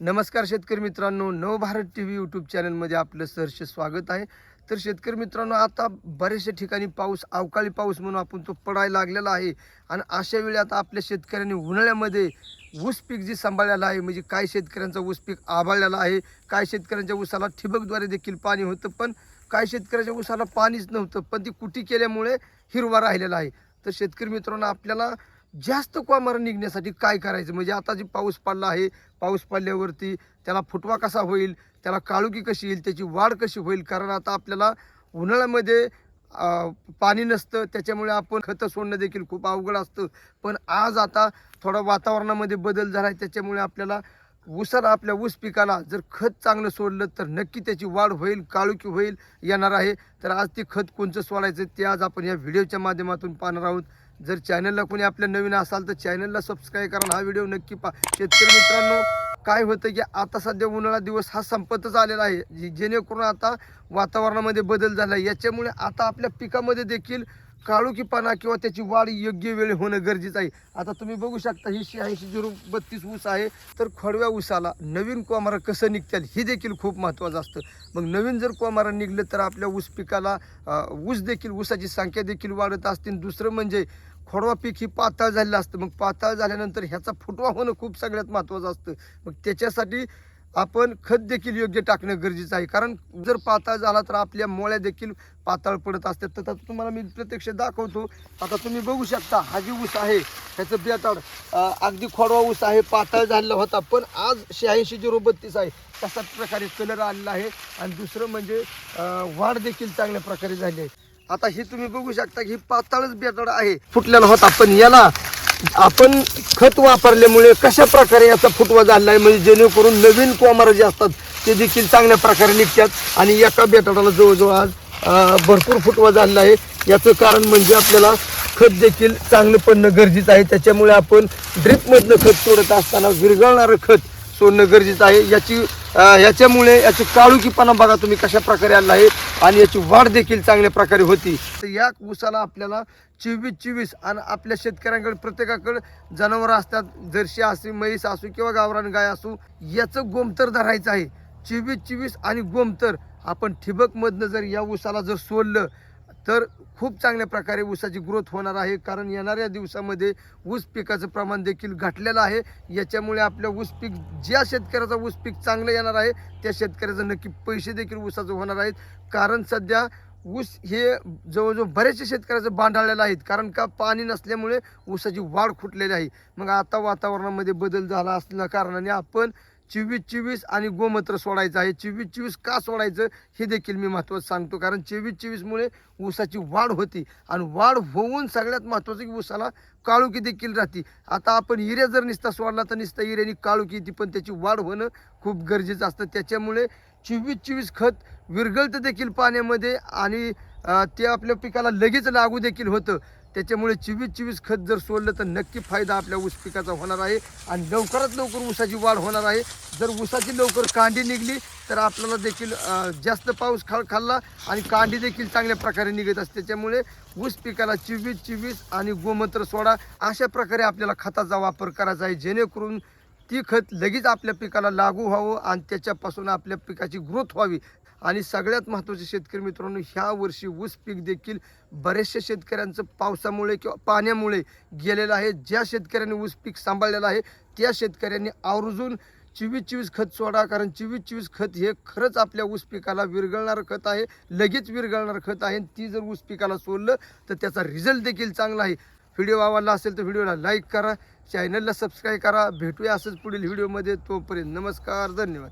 नमस्कार शेतकरी मित्रांनो नवभारत टी व्ही यूट्यूब चॅनलमध्ये आपलं सहर्ष स्वागत आहे. तर शेतकरी मित्रांनो आता बऱ्याचशा ठिकाणी पाऊस अवकाळी पाऊस म्हणून आपण तो पडायला लागलेला आहे. आणि अशा वेळी आता आपल्या शेतकऱ्यांनी उन्हाळ्यामध्ये ऊस पीक जे सांभाळलेलं आहे म्हणजे काय शेतकऱ्यांचा ऊस पीक आभाळलेला आहे काय शेतकऱ्यांच्या ऊसाला ठिबकद्वारे देखील पाणी होतं पण काय शेतकऱ्याच्या ऊसाला पाणीच नव्हतं पण ती कुटी केल्यामुळे हिरवा राहिलेला आहे. तर शेतकरी मित्रांनो आपल्याला जास्त कोमार निघण्यासाठी काय करायचं? म्हणजे आता जे पाऊस पडला आहे पाऊस पडल्यावरती त्याला फुटवा कसा होईल? त्याला काळुकी कशी येईल? त्याची वाढ कशी होईल? कारण आता आपल्याला उन्हाळ्यामध्ये पाणी नसतं. त्याच्यामुळे आपण खतं सोडणं देखील खूप अवघड असतं. पण आज आता थोडा वातावरणामध्ये बदल झाला आहे त्याच्यामुळे आपल्याला ऊसाला आपल्या ऊस पिकाला जर खत चांगलं सोडलं तर नक्की त्याची वाढ होईल काळुकी होईल येणार आहे. तर आज ते खत कोणचं सोडायचं ते आज आपण या व्हिडिओच्या माध्यमातून पाहणार आहोत. जर चॅनलला कोणी आपल्या नवीन असाल तर चॅनलला सबस्क्राईब करा हा व्हिडिओ नक्की पा शेतकरी मित्रांनो काय होतं की आता सध्या उन्हाळा दिवस हा संपतच आलेला आहे. जेणेकरून आता वातावरणामध्ये बदल झाला आहे. याच्यामुळे आता आपल्या पिकामध्ये देखील काळुकीपणा किंवा त्याची वाढ योग्य वेळी होणं गरजेचं आहे. आता तुम्ही बघू शकता ही शहाऐंशी झिरो बत्तीस ऊस आहे. तर खोडव्या ऊसाला नवीन कोमारा कसं निघतील हे देखील खूप महत्त्वाचं असतं. मग नवीन जर कोमारा निघलं तर आपल्या ऊस पिकाला ऊस देखील ऊसाची संख्या देखील वाढत असते. आणि दुसरं म्हणजे खोडवा पीक ही पातळ झालेलं असतं. मग पातळ झाल्यानंतर ह्याचा फुटवा होणं खूप सगळ्यात महत्त्वाचं असतं. मग त्याच्यासाठी आपण खत देखील योग्य टाकणं गरजेचं आहे. कारण जर पाताळ झाला तर आपल्या मोळ्या देखील पाताळ पडत असतात. तर आता तुम्हाला मी प्रत्यक्ष दाखवतो. आता तुम्ही बघू शकता हा जी ऊस आहे ह्याचं बेताड अगदी खोडवा ऊस आहे पाताळ झालेला होता. पण आज शहाऐंशी झिरो बत्तीस आहे. तशाच प्रकारे कलर आलेला आहे. आणि दुसरं म्हणजे वाढ देखील चांगल्या प्रकारे झाली आहे. आता हे तुम्ही बघू शकता की पाताळच बेताड आहे. फुटलेला होता. पण याला आपण खत वापरल्यामुळे कशा प्रकारे याचा फुटवा झाला आहे? म्हणजे जेणेकरून नवीन कोमारं जे असतात ते देखील चांगल्या प्रकारे निघतात. आणि एका बेटाडाला जवळजवळ आज भरपूर फुटवा झालेला आहे. याचं कारण म्हणजे आपल्याला खत देखील चांगलं पडणं गरजेचं आहे. त्याच्यामुळे आपण ड्रिपमधनं खत सोडत असताना विरघळणारं खत सोडणं गरजेचं आहे. याची याच्यामुळे याची काळुकीपणा बघा तुम्ही कशा प्रकारे आला आहे आणि याची वाढ देखील चांगल्या प्रकारे होती. तर या ऊसाला आपल्याला चोवीस चोवीस आणि आपल्या शेतकऱ्यांकडे प्रत्येकाकडे जनावरं असतात जर्शी असू म्हैस असू किंवा गावरान गाय असू याचं गोमतर धरायचं आहे. चोवीस चोवीस आणि गोमतर आपण ठिबकमधनं जर या ऊसाला जर सोडलं तर खूप चांगल्या प्रकारे ऊसाची ग्रोथ होणार आहे. कारण येणाऱ्या दिवसामध्ये ऊस पिकाचं प्रमाण देखील घटलेलं आहे. याच्यामुळे आपल्या ऊस पीक ज्या शेतकऱ्याचा ऊस पीक चांगलं येणार आहे त्या शेतकऱ्याचं नक्की पैसे देखील ऊसाचं होणार आहेत. कारण सध्या ऊस हे जवळजवळ बरेचसे शेतकऱ्याचं बांधाळलेलं आहेत. कारण का? पाणी नसल्यामुळे ऊसाची वाढ खुटलेली आहे. मग आता वातावरणामध्ये बदल झाला असल्या कारणाने आपण चोवीस चोवीस आणि गोमूत्र सोडायचं आहे. चोवीस चोवीस का सोडायचं हे देखील मी महत्त्वाचं सांगतो. कारण चोवीस चोवीसमुळे ऊसाची वाढ होती. आणि वाढ होऊन सगळ्यात महत्त्वाचं की ऊसाला काळुकी देखील राहते. आता आपण हिऱ्या जर निसता सोडला तर निसता हिऱ्याने काळुकी येते पण त्याची वाढ होणं खूप गरजेचं असतं. त्याच्यामुळे चोवीस चोवीस खत विरघळतं देखील पाण्यामध्ये आणि ते आपल्या पिकाला लगेच लागू देखील होतं. त्याच्यामुळे चोवीस चोवीस खत जर सोडलं तर नक्की फायदा आपल्या ऊस पिकाचा होणार आहे. आणि लवकरात लवकर ऊसाची वाढ होणार आहे. जर ऊसाची लवकर कांडी निघली तर आपल्याला देखील जास्त पाऊस खा खाल्ला आणि कांडी देखील चांगल्या प्रकारे निघत असते. त्याच्यामुळे ऊस पिकाला चिवीस चिवीस आणि गोमूत्र सोडा अशा प्रकारे आपल्याला खताचा वापर करायचा आहे. जेणेकरून ती खत लगेच आपल्या पिकाला लागू व्हावं आणि त्याच्यापासून आपल्या पिकाची ग्रोथ व्हावी. आणि सगळ्यात महत्त्वाचे शेतकरी मित्रांनो ह्या वर्षी ऊस पीक देखील बऱ्याचशा शेतकऱ्यांचं पावसामुळे किंवा पाण्यामुळे गेलेलं आहे. ज्या शेतकऱ्यांनी ऊस पीक सांभाळलेलं आहे त्या शेतकऱ्यांनी आवर्जून चोवीस चिवीस खत सोडा. कारण चोवीस चिवीस खत हे खरंच आपल्या ऊस पिकाला विरघळणारं खत आहे लगेच विरघळणारं खत आहे. आणि ती जर ऊस पिकाला सोडलं तर त्याचा रिझल्ट देखील चांगला आहे. व्हिडिओ आवडला असेल तर व्हिडिओला लाईक करा. चॅनलला सबस्क्राईब करा. भेटूया असंच पुढील व्हिडिओमध्ये. तोपर्यंत नमस्कार धन्यवाद.